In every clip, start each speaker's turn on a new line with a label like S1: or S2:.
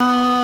S1: தென்பாண்டி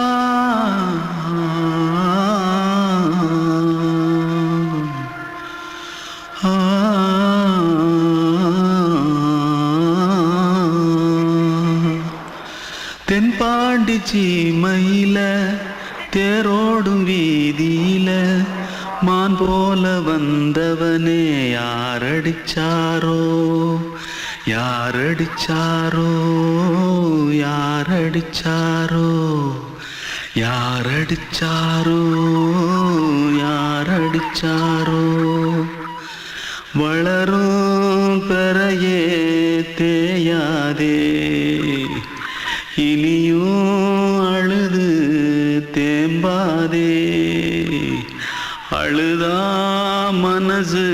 S1: வளரும் பெறையே தேயாதே. இனியும் அழுது தேம்பாதே. அழுதா மனசு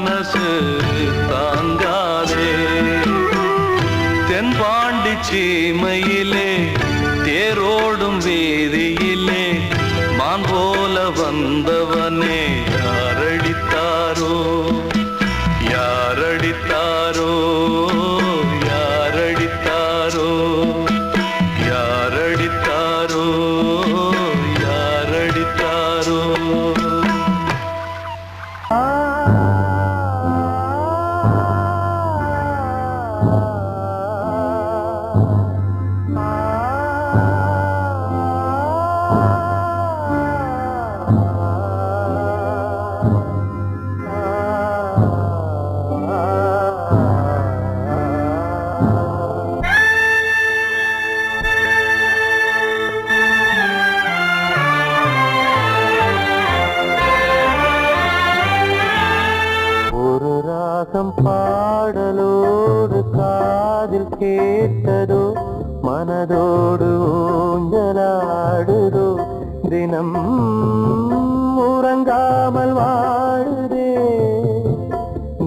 S1: மனசு தாங்காதே. தென்பாண்டி சீமையிலே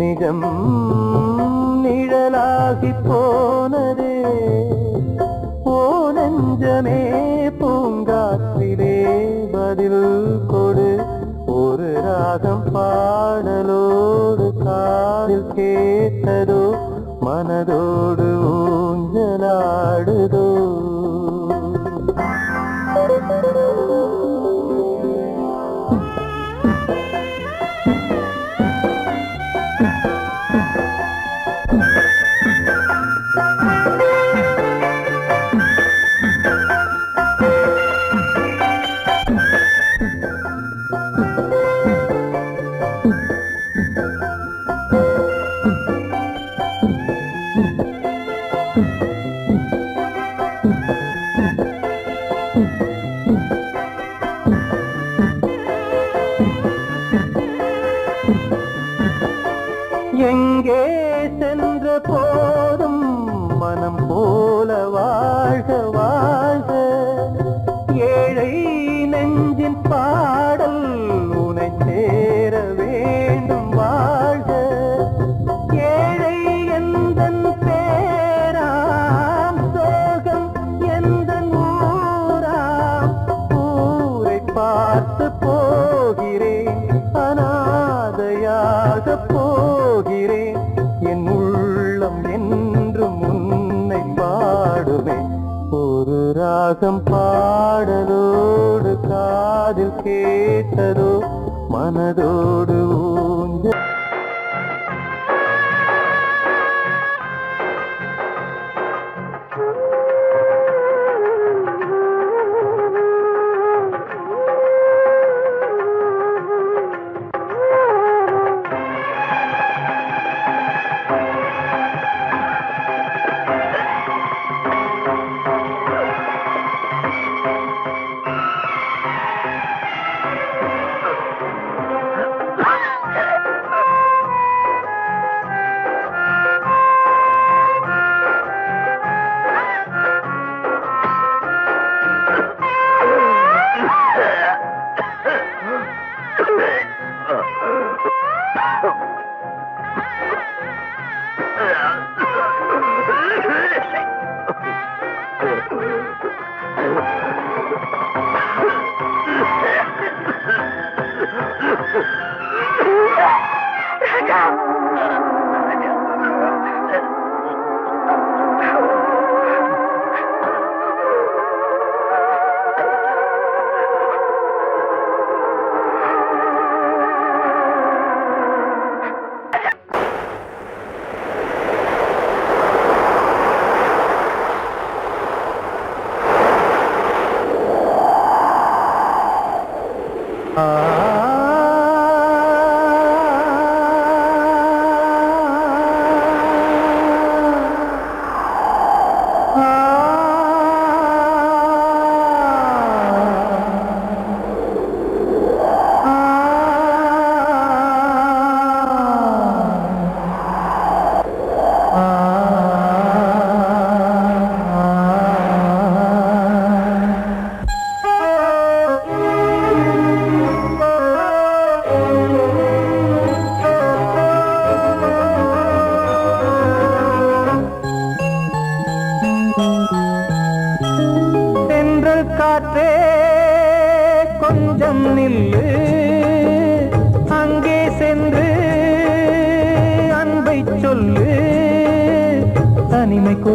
S2: நிஜம் நிழலாகி போனதே ஓ நெஞ்சமே பூங்காற்றிலே பதில் கொடு. ஒரு ராகம் பாடலோடு காதில் கேட்டதோ மனதோடு ஊஞ்சலாடுதோ.
S3: கேட்டதோ மனதோடு there Uh...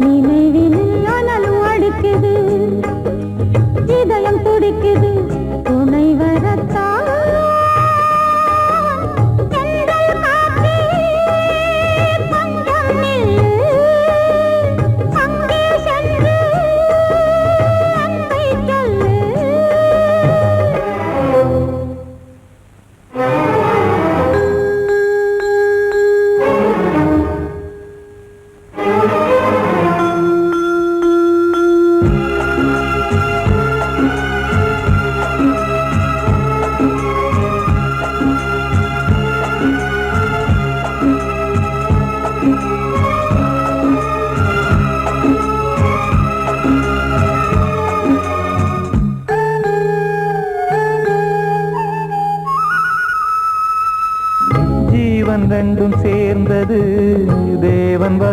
S3: நினைவிலே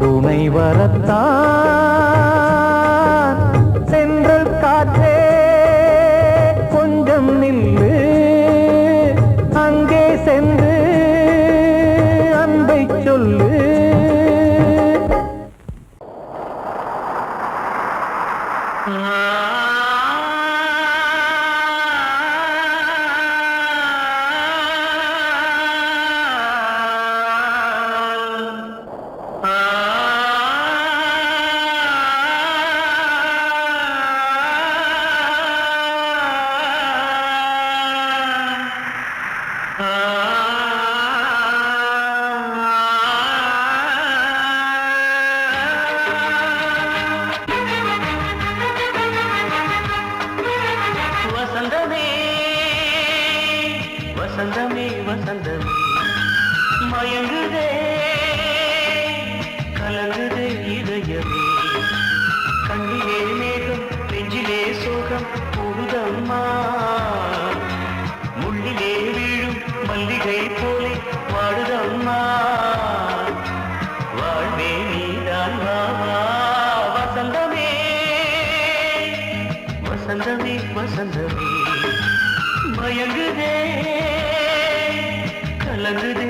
S3: துணை வரத்தான்.
S4: வசந்தமே வசந்தமே வசந்தமே. மயங்கு வசந்தமே வசந்தமே மயங்குதே கலங்குதே.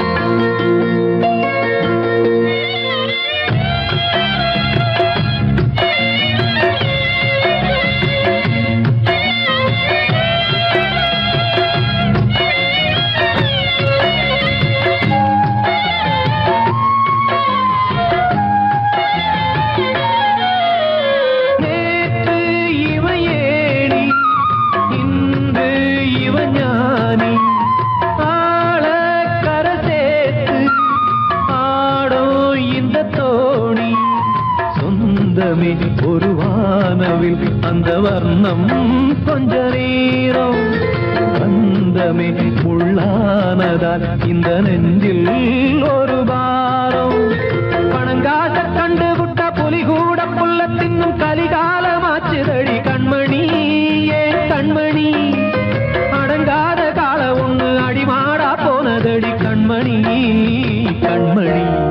S2: சொந்தமே ஒரு வானவில் அந்த வர்ணம் கொஞ்ச நேரம். பந்தமே முள்ளானதால் இந்த நெஞ்சில் ஒரு பாரம். பணங்காச கண்டு விட்ட புலி கூட புல்ல தின்னும் கலிகாலமாச்சுதடி கண்மணி ஏன் கண்மணி. அடங்காத கால ஒண்ணு அடிமாடா போனதடி கண்மணி கண்மணி.